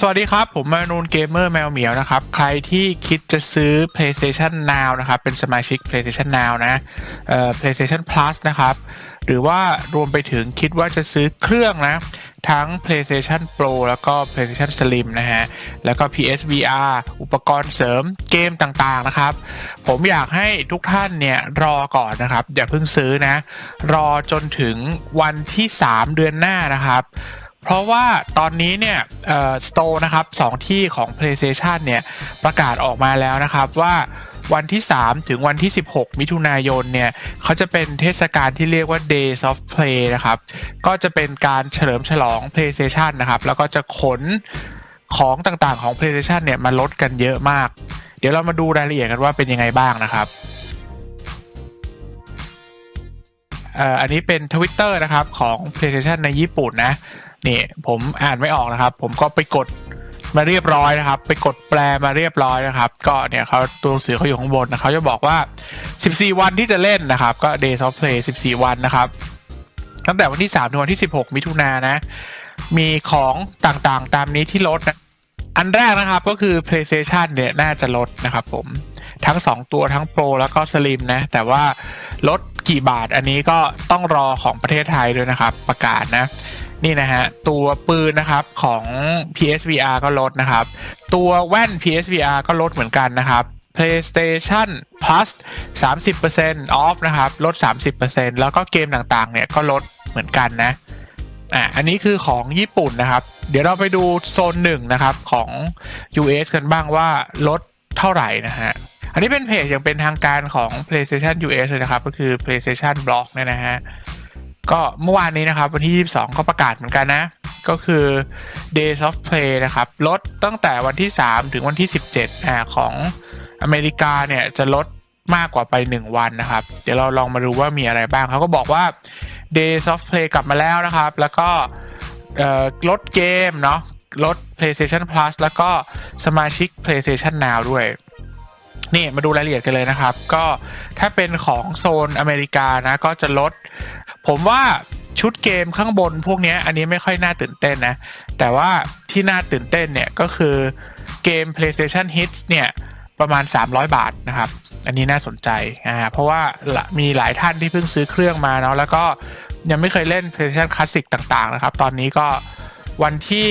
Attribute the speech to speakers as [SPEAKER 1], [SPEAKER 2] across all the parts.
[SPEAKER 1] สวัสดีครับ ผมมานูนเกมเมอร์แมวเหมียวนะครับ ใครที่คิดจะซื้อ PlayStation Now นะครับ เป็นสมาชิก PlayStation Now นะเอ่อ PlayStation Plus นะครับ หรือว่ารวมไปถึงคิดว่าจะซื้อเครื่องนะ ทั้ง PlayStation Pro แล้วก็ PlayStation Slim นะฮะ แล้วก็ PSVR อุปกรณ์เสริมเกมต่างๆนะครับ ผมอยากให้ทุกท่านเนี่ย รอก่อนนะครับ อย่าเพิ่งซื้อนะ รอจนถึงวันที่ 3 เดือนหน้านะครับ เพราะว่าตอนนี้เนี่ยสโตร์นะครับสองที่ของ PlayStation เนี่ยประกาศออกมาแล้วนะครับว่าวันที่ 3 ถึงวันที่ 16 มิถุนายนเนี่ยเขาจะเป็นเทศกาลที่เรียกว่า Days of Play นะครับ ก็จะเป็นการเฉลิมฉลอง PlayStation นะครับ แล้วก็จะขนของต่างๆของ PlayStation เนี่ยมาลดกันเยอะมาก เดี๋ยวเรามาดูรายละเอียดกันว่าเป็นยังไงบ้างนะครับอันนี้เป็น Twitter นะครับของ PlayStation ในญี่ปุ่นนะ นี่ผมอ่านไม่ออกนะครับ ผมก็ไปกดมาเรียบร้อยนะครับ ไปกดแปลมาเรียบร้อยนะครับ ก็เนี่ยเขาตัวหนังสือเขาอยู่ข้างบนนะเขาจะบอกว่า 14 วันที่จะเล่นนะครับ ก็ Days of Play 14 วันนะครับ ตั้งแต่วันที่3ถึงวันที่ 16 มิถุนายนนะ มีของต่างๆ ตามนี้ที่ลดนะอันแรกนะครับก็คือ PlayStation เนี่ยน่าจะลดนะครับผมทั้ง 2 ตัวทั้ง Pro แล้วก็ Slim นะ แต่ว่าลดกี่บาทอันนี้ก็ต้องรอของประเทศไทยด้วยนะครับ ประกาศนะ นี่นะฮะตัวปืนนะครับของ PSVR ก็ลดนะครับ ตัวแว่น PSVR ก็ลดเหมือนกันนะครับ PlayStation Plus 30% off นะครับ ลด 30%แล้วก็เกมต่างๆ เนี่ยก็ลดเหมือนกันนะ อะ อันนี้คือของญี่ปุ่นนะครับ เดี๋ยวเราไปดูโซนหนึ่งนะครับของ US กันบ้างว่าลดเท่าไหร่นะฮะ อันนี้เป็นเพจอย่างเป็นทางการของ PlayStation US เลยนะครับ ก็คือ PlayStation Blog เนี่ยนะฮะ ก็เมื่อวานนี้นะครับ วันที่ 22 ก็ประกาศเหมือนกันนะ ก็คือ Days of Play นะครับ ลดตั้งแต่วันที่ 3 ถึงวันที่ 17อ่าของอเมริกาเนี่ย จะลดมากกว่าไป 1 วันนะครับ เดี๋ยวเราลองมาดูว่ามีอะไรบ้างเขาก็บอกว่า Days of Play กลับมาแล้วนะครับ แล้วก็ลดเกมเนาะลด PlayStation Plus แล้วก็สมาชิก PlayStation Now ด้วย นี่มาดูรายละเอียดกันเลยนะครับ ก็ถ้าเป็นของโซนอเมริกานะ ก็จะลด ผมว่าชุดเกมข้างบนพวกนี้อันนี้ไม่ค่อยน่าตื่นเต้นนะ แต่ว่าที่น่าตื่นเต้นเนี่ยก็คือเกม PlayStation Hits เนี่ยประมาณ 300 บาทนะครับ อันนี้น่าสนใจอ่าเพราะว่ามีหลายท่านที่เพิ่งซื้อเครื่องมาเนาะแล้วก็ยังไม่เคยเล่น PlayStation Classic ต่างๆนะครับ ตอนนี้ก็วันที่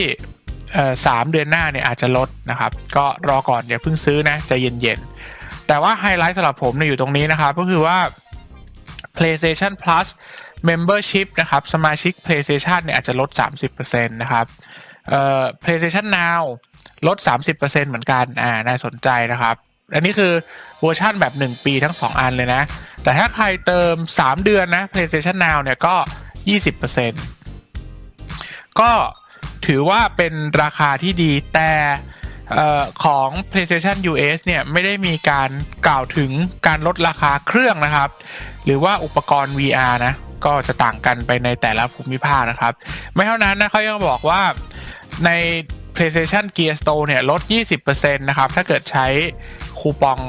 [SPEAKER 1] สามเดือนหน้าเนี่ยอาจจะลดนะครับ ก็รอก่อนอย่าเพิ่งซื้อนะใจเย็นๆ แต่ว่าไฮไลท์สำหรับผมเนี่ยอยู่ตรงนี้นะครับ ก็คือว่า PlayStation Plus Membership นะครับ สมาชิก PlayStation เนี่ยอาจจะลด 30%นะครับเอ่อ PlayStation Now ลด 30%เหมือนกันอ่าน่าสนใจนะครับอันนี้คือเวอร์ชั่นแบบ 1 ปีทั้ง 2 อันเลยนะ แต่ถ้าใครเติม 3 เดือนนะ PlayStation Now เนี่ยก็ 20%ก็ถือว่าเป็นราคาที่ดีแต่เอ่อของ PlayStation US เนี่ย ไม่ได้มีการกล่าวถึงการลดราคาเครื่องนะครับ หรือว่าอุปกรณ์ VR นะ ก็จะต่างกันไปในแต่ละภูมิภาคนะครับ ไม่เท่านั้นนะเขายังบอกว่าใน PlayStation Gear Store เนี่ยลด 20%นะครับ ถ้าเกิดใช้คูปอง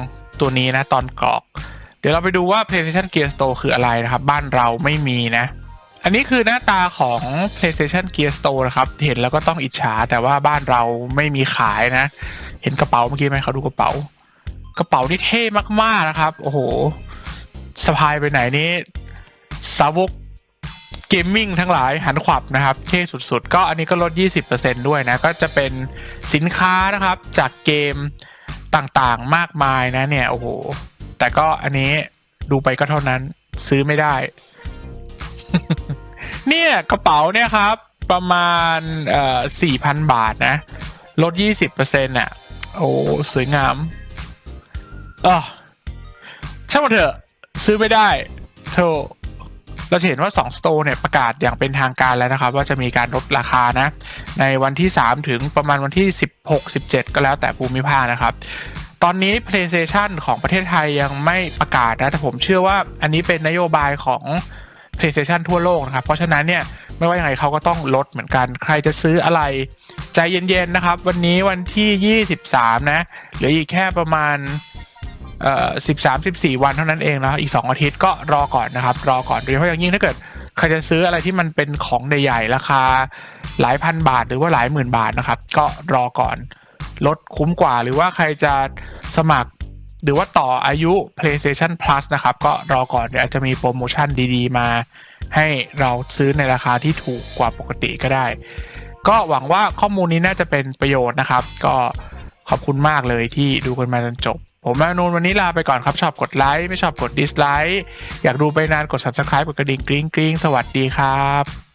[SPEAKER 1] ตัวนี้นะ ตอนกรอก เดี๋ยวเราไปดูว่า PlayStation Gear Store คืออะไรนะครับ บ้านเราไม่มีนะ อันนี้คือหน้าตาของ PlayStation Gear Store นะครับ เห็นแล้วก็ต้องอิจฉา แต่ว่าบ้านเราไม่มีขายนะ เห็นกระเป๋าเมื่อกี้ไหมเขาดูกระเป๋า กระเป๋านี่เท่มากๆนะครับ โอ้โหสะพายไปไหนนี่ สาวกเกมมิ่งทั้งหลายหันขวับนะครับ เท่สุดๆ ก็อันนี้ก็ลด 20%ด้วยนะ ก็จะเป็นสินค้านะครับจากเกมต่างๆมากมายนะเนี่ย โอ้โห แต่ก็อันนี้ดูไปก็เท่านั้นซื้อไม่ได้ เนี่ยกระเป๋าเนี่ยครับ ประมาณเอ่อ4,000 บาทนะ ลด 20%อะ โอ้สวยงามอ๋อช่างมันเถอะ ซื้อไม่ได้โธ่ เราจะเห็นว่า 2 Store เนี่ยประกาศอย่างเป็นทางการแล้วนะครับ ว่าจะมีการลดราคานะในวันที่ 3 ถึงประมาณวันที่ 16 17 ก็แล้วแต่ภูมิภาคนะครับตอนนี้ PlayStation ของประเทศไทยยังไม่ประกาศนะ แต่ผมเชื่อว่าอันนี้เป็นนโยบายของ PlayStation ทั่วโลกนะครับ เพราะฉะนั้นเนี่ย ไม่ว่ายังไงเขาก็ต้องลดเหมือนกัน ใครจะซื้ออะไร ใจเย็นๆนะครับ วันนี้วันที่ 23 นะ เหลืออีกแค่ประมาณ เอ่อสิบสามสิบสี่วันเท่านั้นเองนะอีก 2 อาทิตย์ก็รอก่อนนะครับ รอก่อนโดยเฉพาะอย่างยิ่งถ้าเกิดใครจะซื้ออะไรที่มันเป็นของใหญ่ๆราคาหลายพันบาทหรือว่าหลายหมื่นบาทนะครับ ก็รอก่อนลดคุ้มกว่า หรือว่าใครจะสมัครหรือว่าต่ออายุ PlayStation Plus นะครับ ก็รอก่อนเดี๋ยวอาจจะมีโปรโมชั่นดีๆ มา ให้เราซื้อในราคาที่ถูกกว่าปกติก็ได้ ก็หวังว่าข้อมูลนี้น่าจะเป็นประโยชน์นะครับ ก็ขอบคุณมากเลยที่ดูกันมาจนจบ ผมอานนวันนี้ลาไปก่อนครับ ชอบกดไลค์ไม่ชอบกดดิสไลค์อยากดูไปนานกด subscribe กดกระดิ่งกริ๊งกริ๊งสวัสดีครับ